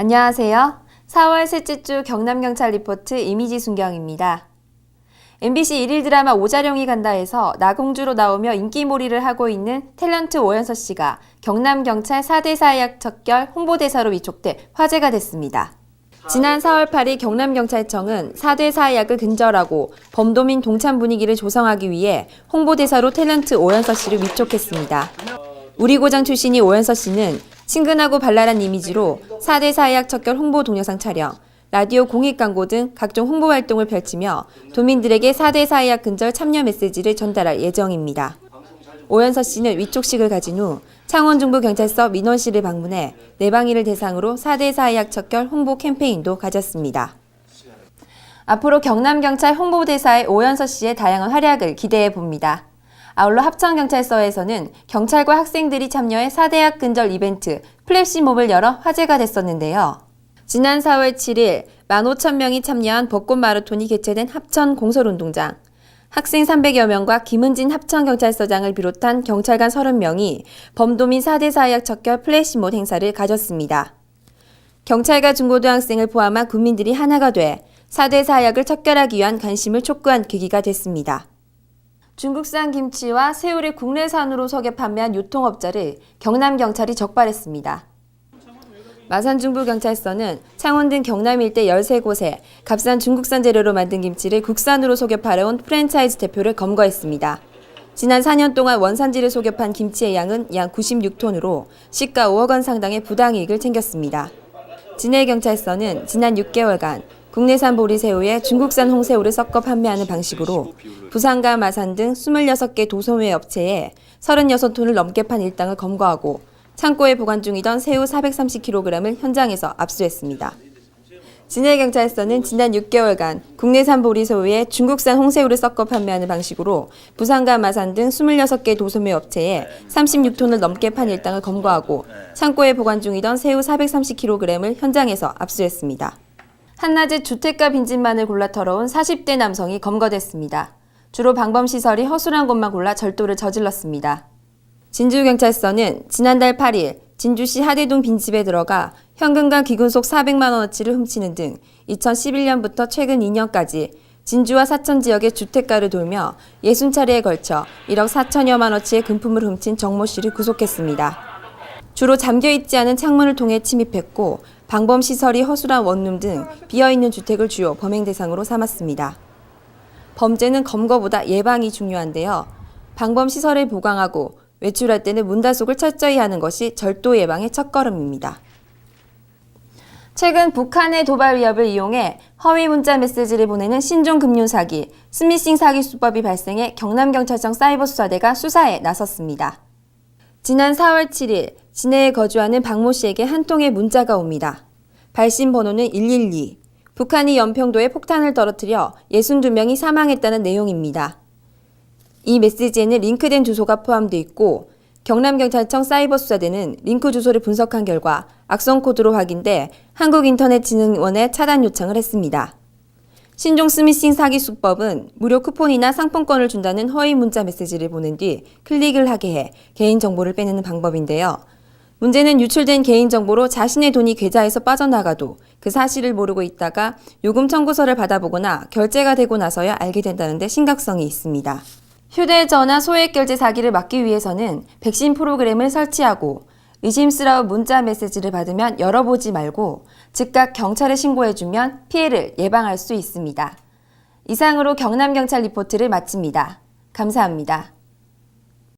안녕하세요. 4월 셋째 주 경남경찰 리포트 이미지 순경입니다. MBC 일일 드라마 오자룡이 간다에서 나공주로 나오며 인기몰이를 하고 있는 탤런트 오연서 씨가 경남경찰 4대 사 약 척결 홍보대사로 위촉돼 화제가 됐습니다. 지난 4월 8일 경남경찰청은 4대 사약을 근절하고 범도민 동참 분위기를 조성하기 위해 홍보대사로 탤런트 오연서 씨를 위촉했습니다. 우리 고장 출신이 오연서 씨는 친근하고 발랄한 이미지로 4대 사회학 척결 홍보 동영상 촬영, 라디오 공익 광고 등 각종 홍보 활동을 펼치며 도민들에게 4대 사회학 근절 참여 메시지를 전달할 예정입니다. 오연서 씨는 위촉식을 가진 후 창원중부경찰서 민원실을 방문해 내방위를 대상으로 4대 사회학 척결 홍보 캠페인도 가졌습니다. 앞으로 경남경찰 홍보대사의 오연서 씨의 다양한 활약을 기대해 봅니다. 아울러 합천경찰서에서는 경찰과 학생들이 참여해 4대학 근절 이벤트 플래시몹을 열어 화제가 됐었는데요. 지난 4월 7일 15,000명이 참여한 벚꽃 마라톤이 개최된 합천 공설운동장. 학생 300여 명과 김은진 합천경찰서장을 비롯한 경찰관 30명이 범도민 4대 사약 척결 플래시몹 행사를 가졌습니다. 경찰과 중고등학생을 포함한 국민들이 하나가 돼 4대 사약을 척결하기 위한 관심을 촉구한 계기가 됐습니다. 중국산 김치와 새우를 국내산으로 속여 판매한 유통업자를 경남 경찰이 적발했습니다. 마산 중부경찰서는 창원 등 경남 일대 13곳에 값싼 중국산 재료로 만든 김치를 국산으로 속여 팔아온 프랜차이즈 대표를 검거했습니다. 지난 4년 동안 원산지를 속여 판 김치의 양은 약 96톤으로 시가 5억 원 상당의 부당이익을 챙겼습니다. 진해경찰서는 지난 6개월간 국내산 보리새우에 중국산 홍새우를 섞어 판매하는 방식으로 부산과 마산 등 26개 도소매 업체에 36톤을 넘게 판 일당을 검거하고 창고에 보관 중이던 새우 430kg을 현장에서 압수했습니다. 진해경찰서는 지난 6개월간 국내산 보리새우에 중국산 홍새우를 섞어 판매하는 방식으로 부산과 마산 등 26개 도소매 업체에 36톤을 넘게 판 일당을 검거하고 창고에 보관 중이던 새우 430kg을 현장에서 압수했습니다. 한낮에 주택가 빈집만을 골라 털어온 40대 남성이 검거됐습니다. 주로 방범시설이 허술한 곳만 골라 절도를 저질렀습니다. 진주경찰서는 지난달 8일 진주시 하대동 빈집에 들어가 현금과 기금 속 400만 원어치를 훔치는 등 2011년부터 최근 2년까지 진주와 사천 지역의 주택가를 돌며 60차례에 걸쳐 1억 4천여만 원어치의 금품을 훔친 정모 씨를 구속했습니다. 주로 잠겨있지 않은 창문을 통해 침입했고 방범시설이 허술한 원룸 등 비어있는 주택을 주요 범행 대상으로 삼았습니다. 범죄는 검거보다 예방이 중요한데요. 방범시설을 보강하고 외출할 때는 문단속을 철저히 하는 것이 절도 예방의 첫걸음입니다. 최근 북한의 도발 위협을 이용해 허위 문자 메시지를 보내는 신종 금융 사기, 스미싱 사기 수법이 발생해 경남경찰청 사이버 수사대가 수사에 나섰습니다. 지난 4월 7일 진해에 거주하는 박모 씨에게 한 통의 문자가 옵니다. 발신 번호는 112. 북한이 연평도에 폭탄을 떨어뜨려 62명이 사망했다는 내용입니다. 이 메시지에는 링크된 주소가 포함되어 있고 경남경찰청 사이버수사대는 링크 주소를 분석한 결과 악성 코드로 확인돼 한국인터넷진흥원에 차단 요청을 했습니다. 신종 스미싱 사기 수법은 무료 쿠폰이나 상품권을 준다는 허위 문자 메시지를 보낸 뒤 클릭을 하게 해 개인 정보를 빼내는 방법인데요. 문제는 유출된 개인 정보로 자신의 돈이 계좌에서 빠져나가도 그 사실을 모르고 있다가 요금 청구서를 받아보거나 결제가 되고 나서야 알게 된다는 데 심각성이 있습니다. 휴대전화 소액 결제 사기를 막기 위해서는 백신 프로그램을 설치하고 의심스러운 문자 메시지를 받으면 열어보지 말고 즉각 경찰에 신고해주면 피해를 예방할 수 있습니다. 이상으로 경남경찰 리포트를 마칩니다. 감사합니다.